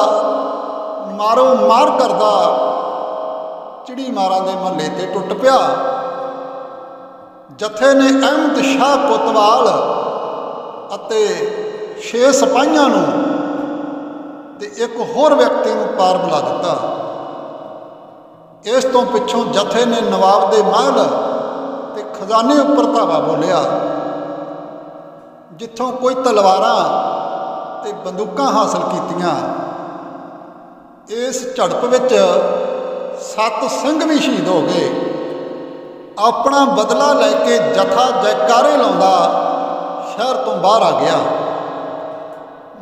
ਮਾਰੋ ਮਾਰ ਕਰਦਾ, ਚਿੜੀ ਮਾਰਾਂ ਦੇ ਮਹੱਲੇ ਤੇ ਟੁੱਟ ਪਿਆ। ਜਥੇ ਨੇ ਅਹਿਮਦ ਸ਼ਾਹ ਕੋਤਵਾਲ ਅਤੇ ਛੇ ਸਿਪਾਹੀਆਂ ਨੂੰ ਤੇ ਇੱਕ ਹੋਰ ਵਿਅਕਤੀ ਨੂੰ ਪਾਰ ਬੁਲਾ ਦਿੱਤਾ। ਇਸ ਤੋਂ ਪਿੱਛੋਂ ਜਥੇ ਨੇ ਨਵਾਬ ਦੇ ਮਹਿਲ ਤੇ ਖਜ਼ਾਨੇ ਉੱਪਰ ਧਾਵਾ ਬੋਲਿਆ, ਜਿੱਥੋਂ ਕੋਈ ਤਲਵਾਰਾਂ ਤੇ ਬੰਦੂਕਾਂ ਹਾਸਲ ਕੀਤੀਆਂ। ਇਸ ਝੜਪ ਵਿੱਚ ਸੱਤ ਸਿੰਘ ਵੀ ਸ਼ਹੀਦ ਹੋ ਗਏ। ਆਪਣਾ ਬਦਲਾ ਲੈ ਕੇ ਜਥਾ ਜੈਕਾਰੇ ਲਾਉਂਦਾ ਸ਼ਹਿਰ ਤੋਂ ਬਾਹਰ ਆ ਗਿਆ।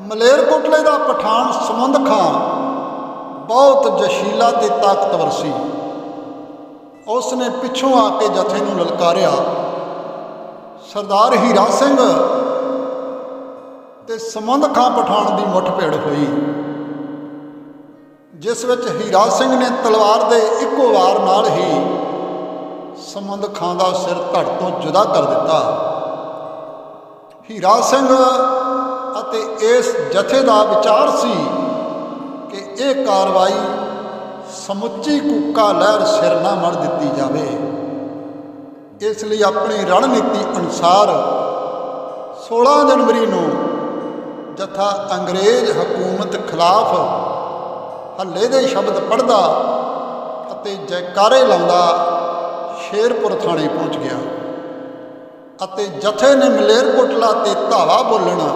ਮਲੇਰਕੋਟਲੇ ਦਾ ਪਠਾਨ ਸਮੁੰਦ ਖਾਂ ਬਹੁਤ ਜਸ਼ੀਲਾ ਤੇ ਤਾਕਤਵਰ ਸੀ। ਉਸ ਨੇ ਪਿੱਛੋਂ ਆ ਕੇ ਜਥੇ ਨੂੰ ਲਲਕਾਰਿਆ, ਸਰਦਾਰ ਹੀਰਾ ਸਿੰਘ, ਤੇ ਸਮੁੰਦ ਖਾਂ ਪਠਾਨ ਦੀ ਮੁੱਠ ਭੇੜ ਹੋਈ। ਜਿਸ ਵਿੱਚ ਹੀਰਾ ਸਿੰਘ ਨੇ ਤਲਵਾਰ ਦੇ ਇੱਕੋ ਵਾਰ ਨਾਲ ਹੀ ਸਮੁੰਦ ਖਾਂ ਦਾ ਸਿਰ ਧੜ ਤੋਂ ਜੁਦਾ ਕਰ ਦਿੱਤਾ। ਹੀਰਾ ਸਿੰਘ ਅਤੇ ਇਸ ਜਥੇ ਦਾ ਵਿਚਾਰ ਸੀ ਕਿ ਇਹ ਕਾਰਵਾਈ ਸਮੁੱਚੀ ਕੂਕਾ ਲਹਿਰ ਸਿਰ ਨਾ ਮੜ ਦਿੱਤੀ ਜਾਵੇ। ਇਸ ਲਈ ਆਪਣੀ ਰਣਨੀਤੀ ਅਨੁਸਾਰ 16 ਜਨਵਰੀ ਨੂੰ ਜਥਾ ਅੰਗਰੇਜ਼ ਹਕੂਮਤ ਖਿਲਾਫ ਹੱਲੇ ਦੇ ਸ਼ਬਦ ਪੜਦਾ ਅਤੇ ਜੈਕਾਰੇ ਲਾਉਂਦਾ ਸ਼ੇਰਪੁਰ ਥਾਣੇ ਪਹੁੰਚ ਗਿਆ ਅਤੇ ਜਥੇ ਨੇ ਮਲੇਰਕੋਟਲਾ ਤੇ ਧਾਵਾ ਬੋਲਣਾ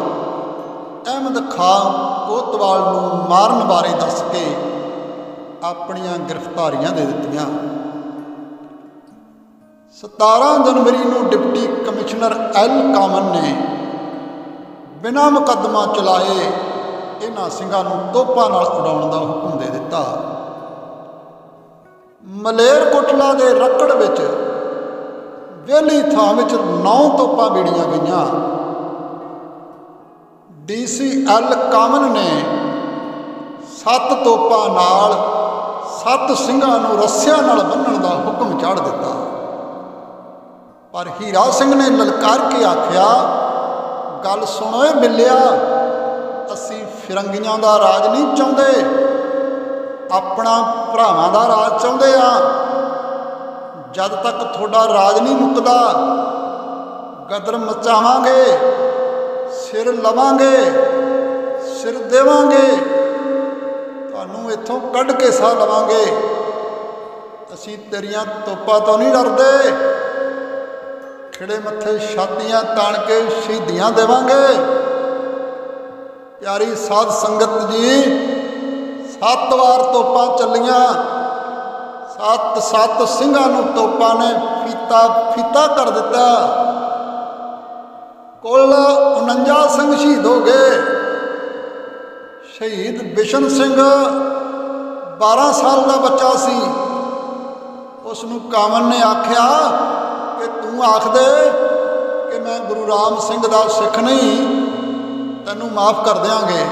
ਅਹਿਮਦ ਖਾਨ ਕੋਤਵਾਲ ਨੂੰ ਮਾਰਨ ਬਾਰੇ ਦੱਸ ਕੇ ਆਪਣੀਆਂ ਗ੍ਰਿਫਤਾਰੀਆਂ ਦੇ ਦਿੱਤੀਆਂ। 17 ਜਨਵਰੀ ਨੂੰ ਡਿਪਟੀ ਕਮਿਸ਼ਨਰ ਐਲ ਕਾਮਨ ਨੇ ਬਿਨਾਂ ਮੁਕੱਦਮਾ ਚਲਾਏ ਇਹਨਾਂ ਸਿੰਘਾਂ ਨੂੰ ਤੋਪਾਂ ਨਾਲ ਉਡਾਉਣ ਦਾ ਹੁਕਮ ਦੇ ਦਿੱਤਾ। ਮਲੇਰਕੋਟਲਾ ਦੇ ਰੱਕੜ ਵਿੱਚ ਵਿਹਲੀ ਥਾਂ ਵਿੱਚ ਨੌ ਤੋਪਾਂ ਬੀੜੀਆਂ ਗਈਆਂ। ਡੀਸੀਐਲ ਕਾਮਨ ਨੇ ਸੱਤ ਤੋਪਾਂ ਨਾਲ ਸੱਤ ਸਿੰਘਾਂ ਨੂੰ ਰੱਸਿਆਂ ਨਾਲ ਬੰਨਣ ਦਾ ਹੁਕਮ ਚਾੜ ਦਿੱਤਾ। ਪਰ ਹੀਰਾ ਸਿੰਘ ਨੇ ਲਲਕਾਰ ਕੇ ਆਖਿਆ, ਗੱਲ ਸੁਣੋ ਏ ਬਿੱਲਿਆ, ਅਸੀਂ ਫਿਰੰਗੀਆਂ ਦਾ ਰਾਜ ਨਹੀਂ ਚਾਹੁੰਦੇ, ਆਪਣਾ ਭਰਾਵਾਂ ਦਾ ਰਾਜ ਚਾਹੁੰਦੇ ਆ। ਜਦ ਤੱਕ ਤੁਹਾਡਾ ਰਾਜ ਨਹੀਂ ਮੁੱਕਦਾ, ਗਦਰ ਮਚਾਵਾਂਗੇ। ਸਿਰ ਲਵਾਂਗੇ, ਸਿਰ ਦੇਵਾਂਗੇ। ਤੁਹਾਨੂੰ ਇੱਥੋਂ ਕੱਢ ਕੇ ਸਾਹ ਲਵਾਂਗੇ। ਅਸੀਂ ਤੇਰੀਆਂ ਤੋਪਾਂ ਤੋਂ ਨਹੀਂ ਡਰਦੇ। ਖਿੜੇ ਮੱਥੇ ਛਾਤੀਆਂ ਤਾਣ ਕੇ ਸ਼ਹੀਦੀਆਂ ਦੇਵਾਂਗੇ। ਪਿਆਰੀ ਸਾਧ ਸੰਗਤ ਜੀ, ਸੱਤ ਵਾਰ ਤੋਪਾਂ ਚੱਲੀਆਂ। ਸੱਤ ਸੱਤ ਸਿੰਘਾਂ ਨੂੰ ਤੋਪਾਂ ਨੇ ਫੀਤਾ ਫੀਤਾ ਕਰ ਦਿੱਤਾ। ਕੁੱਲ 49 ਸਿੰਘ ਸ਼ਹੀਦ ਹੋ ਗਏ। ਸ਼ਹੀਦ ਬਿਸ਼ਨ ਸਿੰਘ 12 ਸਾਲ ਦਾ ਬੱਚਾ ਸੀ। ਉਸ ਨੂੰ ਕਾਮਨ ਨੇ ਆਖਿਆ ਕਿ ਤੂੰ ਆਖਦੇ ਕਿ ਮੈਂ ਗੁਰੂ ਰਾਮ ਸਿੰਘ ਦਾ ਸਿੱਖ ਨਹੀਂ, ਤੈਨੂੰ ਮਾਫ ਕਰ ਦਿਆਂਗੇ।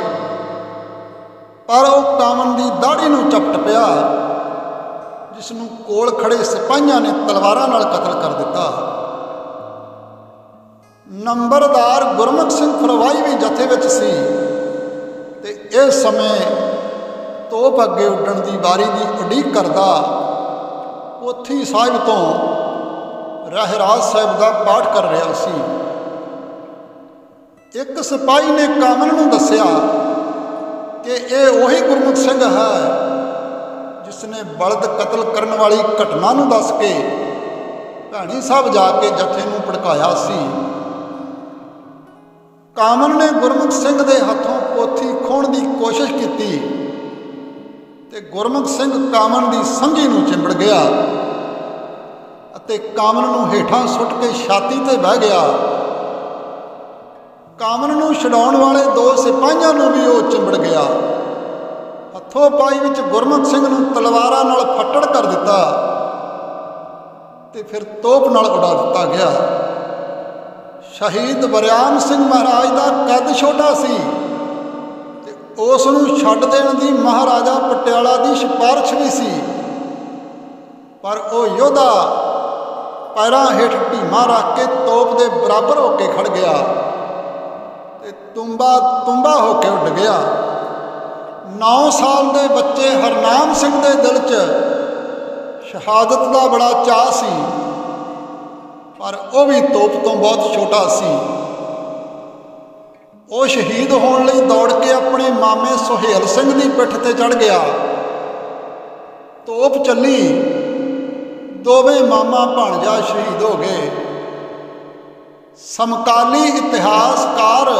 ਪਰ ਉਹ ਕਾਮਨ ਦੀ ਦਾੜੀ ਨੂੰ ਚਪਟ ਪਿਆ ਜਿਸ ਨੂੰ ਕੋਲ ਖੜੇ ਸਿਪਾਹੀਆਂ ਨੇ ਤਲਵਾਰਾਂ ਨਾਲ ਕਤਲ ਕਰ ਦਿੱਤਾ। ਨੰਬਰਦਾਰ ਗੁਰਮੁਖ ਸਿੰਘ ਫਰਵਾਈ ਵੀ ਜਥੇ ਵਿੱਚ ਸੀ ਤੇ ਇਸ ਸਮੇਂ ਤੋਪ ਅੱਗੇ ਉੱਡਣ ਦੀ ਵਾਰੀ ਦੀ ਉਡੀਕ ਕਰਦਾ ਪੋਥੀ ਸਾਹਿਬ ਤੋਂ ਰਹਿਰਾਜ ਸਾਹਿਬ ਦਾ ਪਾਠ ਕਰ ਰਿਹਾ ਸੀ। ਇੱਕ ਸਿਪਾਹੀ ਨੇ ਕਾਮਲ ਨੂੰ ਦੱਸਿਆ ਕਿ ਇਹ ਉਹੀ ਗੁਰਮੁਖ ਸਿੰਘ ਹੈ ਜਿਸ ਨੇ ਬਲਦ ਕਤਲ ਕਰਨ ਵਾਲੀ ਘਟਨਾ ਨੂੰ ਦੱਸ ਕੇ ਭੈਣੀ ਸਾਹਿਬ ਜਾ ਕੇ ਜਥੇ ਨੂੰ ਭੜਕਾਇਆ ਸੀ। ਕਾਮਨ ਨੇ ਗੁਰਮੁਖ ਸਿੰਘ ਦੇ ਹੱਥੋਂ ਪੋਥੀ ਖੋਣ ਦੀ ਕੋਸ਼ਿਸ਼ ਕੀਤੀ ਤੇ ਗੁਰਮੁਖ ਸਿੰਘ ਕਾਮਨ ਦੀ ਸੰਗੀ ਨੂੰ ਚਿੰਬੜ ਗਿਆ ਅਤੇ ਕਾਮਨ ਨੂੰ ਹੇਠਾਂ ਸੁੱਟ ਕੇ ਛਾਤੀ ਤੇ ਬਹਿ ਗਿਆ। ਕਾਮਨ ਨੂੰ ਛਡਾਉਣ ਵਾਲੇ ਦੋ ਸਿਪਾਹੀਆਂ ਨੂੰ ਵੀ ਉਹ ਚਿੰਬੜ ਗਿਆ। ਹੱਥੋਂ ਪਾਈ ਵਿੱਚ ਗੁਰਮੁਖ ਸਿੰਘ ਨੂੰ ਤਲਵਾਰਾਂ ਨਾਲ ਫੱਟੜ ਕਰ ਦਿੱਤਾ ਤੇ ਫਿਰ ਤੋਪ ਨਾਲ ਉਡਾ ਦਿੱਤਾ ਗਿਆ। ਸ਼ਹੀਦ ਵਰਿਆਮ ਸਿੰਘ ਮਹਾਰਾਜ ਦਾ ਕੱਦ ਛੋਟਾ ਸੀ? ਤੇ ਉਸ ਨੂੰ ਛੱਡ ਦੇਣ ਦੀ ਮਹਾਰਾਜਾ ਪਟਿਆਲਾ ਦੀ ਸਿਫਾਰਿਸ਼ ਵੀ ਸੀ। ਪਰ ਉਹ ਯੋਧਾ ਪੈਰਾਂ ਹੇਠ ਢੀਮਾ ਰੱਖ ਕੇ ਤੋਪ ਦੇ ਬਰਾਬਰ ਹੋ ਕੇ ਖੜ ਗਿਆ ਤੇ ਤੁੰਬਾ ਤੁੰਬਾ ਹੋ ਕੇ ਉੱਡ ਗਿਆ। 9 ਸਾਲ ਦੇ ਬੱਚੇ ਹਰਨਾਮ ਸਿੰਘ ਦੇ ਦਿਲ 'ਚ ਸ਼ਹਾਦਤ ਦਾ ਬੜਾ ਚਾਹ ਸੀ। ਪਰ ਉਹ ਵੀ ਤੋਪ ਤੋਂ ਬਹੁਤ ਛੋਟਾ ਸੀ। ਉਹ ਸ਼ਹੀਦ ਹੋਣ ਲਈ ਦੌੜ ਕੇ ਆਪਣੇ ਮਾਮੇ ਸੁਹੇਲ ਸਿੰਘ ਦੀ ਪਿੱਠ ਤੇ ਚੜ ਗਿਆ। ਤੋਪ ਚੱਲੀ। ਦੋਵੇਂ ਮਾਮਾ ਭਾਣਜਾ ਸ਼ਹੀਦ ਹੋ ਗਏ। ਸਮਕਾਲੀ ਇਤਿਹਾਸਕਾਰ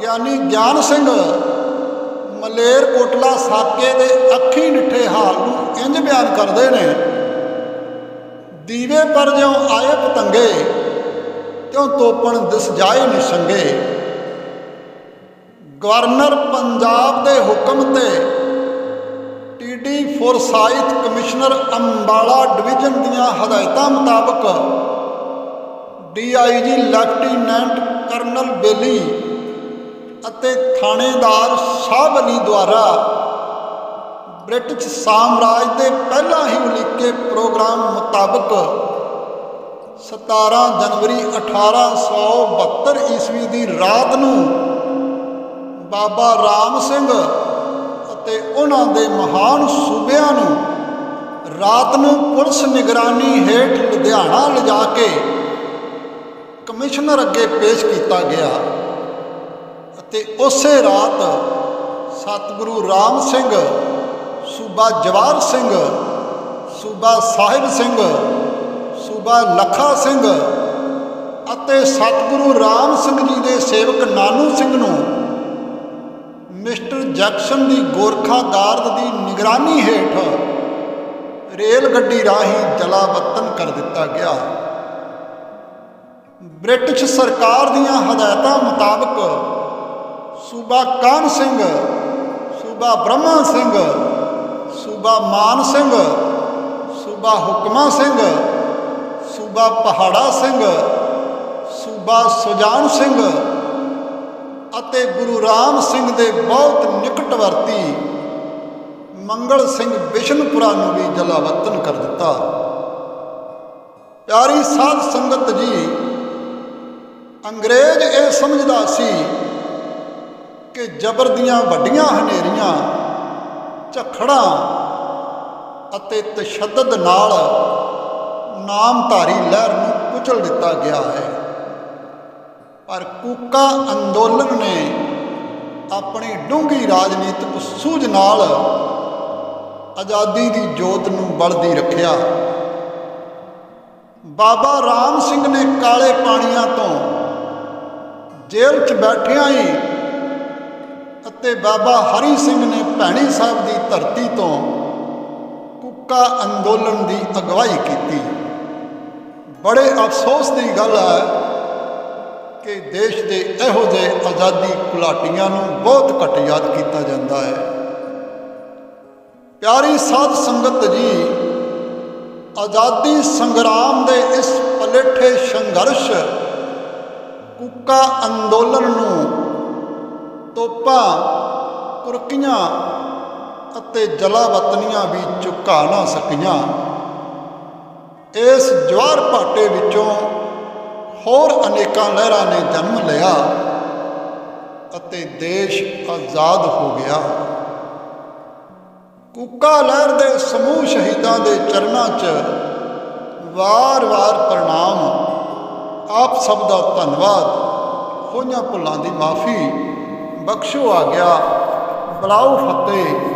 ਗਿਆਨੀ ਗਿਆਨ ਸਿੰਘ ਮਲੇਰ ਕੋਟਲਾ ਸਾਕੇ ਦੇ ਅੱਖੀ ਨਿੱਠੇ ਹਾਲ ਨੂੰ ਇੰਜ ਬਿਆਨ ਕਰਦੇ ਨੇ। ਦੀਵੇ ਪਰ ਜਿਉ ਆਏ ਪਤੰਗੇ ਤਿਉ ਤੋਪਣ ਦਿਸ ਜਾਏ ਨਿਸੰਗੇ ਗਵਰਨਰ ਪੰਜਾਬ ਦੇ ਹੁਕਮ ਤੇ T D Forsyth commissioner Ambala division ਦੀਆਂ ਹਦਾਇਤਾਂ ਮੁਤਾਬਕ ਡੀਆਈਜੀ ਲੈਫਟੀਨੈਂਟ ਕਰਨਲ ਬੇਲੀ ਅਤੇ ਥਾਣੇਦਾਰ ਸ਼ਾਹ ਅਲੀ ਦੁਆਰਾ ਬ੍ਰਿਟਿਸ਼ ਸਾਮਰਾਜ ਦੇ ਪਹਿਲਾਂ ਹੀ ਉਲੀਕੇ ਪ੍ਰੋਗਰਾਮ ਮੁਤਾਬਕ 17 ਜਨਵਰੀ 1872 ਈਸਵੀ ਦੀ ਰਾਤ ਨੂੰ ਬਾਬਾ ਰਾਮ ਸਿੰਘ ਅਤੇ ਉਹਨਾਂ ਦੇ ਮਹਾਨ ਸੂਬਿਆਂ ਨੂੰ ਰਾਤ ਨੂੰ ਪੁਲਿਸ ਨਿਗਰਾਨੀ ਹੇਠ ਲੁਧਿਆਣਾ ਲਿਜਾ ਕੇ ਕਮਿਸ਼ਨਰ ਅੱਗੇ ਪੇਸ਼ ਕੀਤਾ ਗਿਆ ਅਤੇ ਉਸੇ ਰਾਤ ਸਤਿਗੁਰੂ ਰਾਮ ਸਿੰਘ ਸੂਬਾ ਜਵਾਰ ਸਿੰਘ, ਸੂਬਾ ਸਾਹਿਬ ਸਿੰਘ, ਸੂਬਾ ਲੱਖਾ ਸਿੰਘ ਅਤੇ ਸਤਿਗੁਰੂ ਰਾਮ ਸਿੰਘ ਜੀ ਦੇ ਸੇਵਕ ਨਾਨੂ ਸਿੰਘ ਨੂੰ ਮਿਸਟਰ ਜੈਕਸਨ ਦੀ ਗੋਰਖਾ ਗਾਰਡ ਦੀ ਨਿਗਰਾਨੀ ਹੇਠ ਰੇਲ ਗੱਡੀ ਰਾਹੀਂ ਜਲਾਵਤਨ ਕਰ ਦਿੱਤਾ ਗਿਆ। ਬ੍ਰਿਟਿਸ਼ ਸਰਕਾਰ ਦੀਆਂ ਹਦਾਇਤਾਂ ਮੁਤਾਬਕ ਸੂਬਾ ਕਾਨ ਸਿੰਘ, ਸੂਬਾ ਬ੍ਰਹਮਾ ਸਿੰਘ ਸੂਬਾ ਮਾਨ ਸਿੰਘ, ਸੂਬਾ ਹੁਕਮਾ ਸਿੰਘ, ਸੂਬਾ ਪਹਾੜਾ ਸਿੰਘ, ਸੂਬਾ ਸੁਜਾਨ ਸਿੰਘ ਅਤੇ ਗੁਰੂ ਰਾਮ ਸਿੰਘ ਦੇ ਬਹੁਤ ਨਿਕਟਵਰਤੀ ਮੰਗਲ ਸਿੰਘ ਬਿਸ਼ਨਪੁਰਾ ਨੂੰ ਵੀ ਜਲਾਵਤਨ ਕਰ ਦਿੱਤਾ। ਪਿਆਰੀ ਸਾਧ ਸੰਗਤ ਜੀ, ਅੰਗਰੇਜ਼ ਇਹ ਸਮਝਦਾ ਸੀ ਕਿ ਜ਼ਬਰ ਦੀਆਂ ਵੱਡੀਆਂ ਹਨੇਰੀਆਂ, ਝਖੜਾਂ ਅਤੇ ਤਸ਼ੱਦਦ ਨਾਲ ਨਾਮਧਾਰੀ ਲਹਿਰ ਨੂੰ ਕੁਚਲ ਦਿੱਤਾ ਗਿਆ ਹੈ। ਪਰ ਕੂਕਾ ਅੰਦੋਲਨ ਨੇ ਆਪਣੀ ਡੂੰਘੀ ਰਾਜਨੀਤਿਕ ਸੂਝ ਨਾਲ ਆਜ਼ਾਦੀ ਦੀ ਜੋਤ ਨੂੰ ਬਲਦੀ ਰੱਖਿਆ। ਬਾਬਾ ਰਾਮ ਸਿੰਘ ਨੇ ਕਾਲੇ ਪਾਣੀਆਂ ਤੋਂ ਜੇਲ੍ਹ 'ਚ ਬੈਠਿਆਂ ਹੀ ਅਤੇ ਬਾਬਾ ਹਰੀ ਸਿੰਘ ਨੇ ਭੈਣੀ ਸਾਹਿਬ ਦੀ ਧਰਤੀ ਤੋਂ ਕੁੱਕਾ ਅੰਦੋਲਨ ਦੀ ਅਗਵਾਈ ਕੀਤੀ। ਬੜੇ ਅਫਸੋਸ ਦੀ ਗੱਲ ਹੈ ਕਿ ਦੇਸ਼ ਦੇ ਇਹੋ ਜਿਹੇ ਆਜ਼ਾਦੀ ਘੁਲਾਟੀਆਂ ਨੂੰ ਬਹੁਤ ਘੱਟ ਯਾਦ ਕੀਤਾ ਜਾਂਦਾ ਹੈ। ਪਿਆਰੀ ਸਾਧ ਸੰਗਤ ਜੀ, ਆਜ਼ਾਦੀ ਸੰਗਰਾਮ ਦੇ ਇਸ ਪਲੇਠੇ ਸੰਘਰਸ਼ ਕੁੱਕਾ ਅੰਦੋਲਨ ਨੂੰ ਤੋਪਾਂ, ਕੁਰਕੀਆਂ ਅਤੇ ਜਲਾਵਤਨੀਆਂ ਵੀ ਝੁਕਾ ਨਾ ਸਕੀਆਂ। ਇਸ ਜਵਾਰ ਭਾਟੇ ਵਿੱਚੋਂ ਹੋਰ ਅਨੇਕਾਂ ਲਹਿਰਾਂ ਨੇ ਜਨਮ ਲਿਆ ਅਤੇ ਦੇਸ਼ ਆਜ਼ਾਦ ਹੋ ਗਿਆ। ਕੂਕਾ ਲਹਿਰ ਦੇ ਸਮੂਹ ਸ਼ਹੀਦਾਂ ਦੇ ਚਰਨਾਂ 'ਚ ਵਾਰ-ਵਾਰ ਪ੍ਰਣਾਮ। ਆਪ ਸਭ ਦਾ ਧੰਨਵਾਦ। ਹੋਈਆਂ ਭੁੱਲਾਂ ਦੀ ਮਾਫੀ। ਬਖਸ਼ੋ ਆ ਗਿਆ। ਬਲਾਉ ਫਤਿਹ।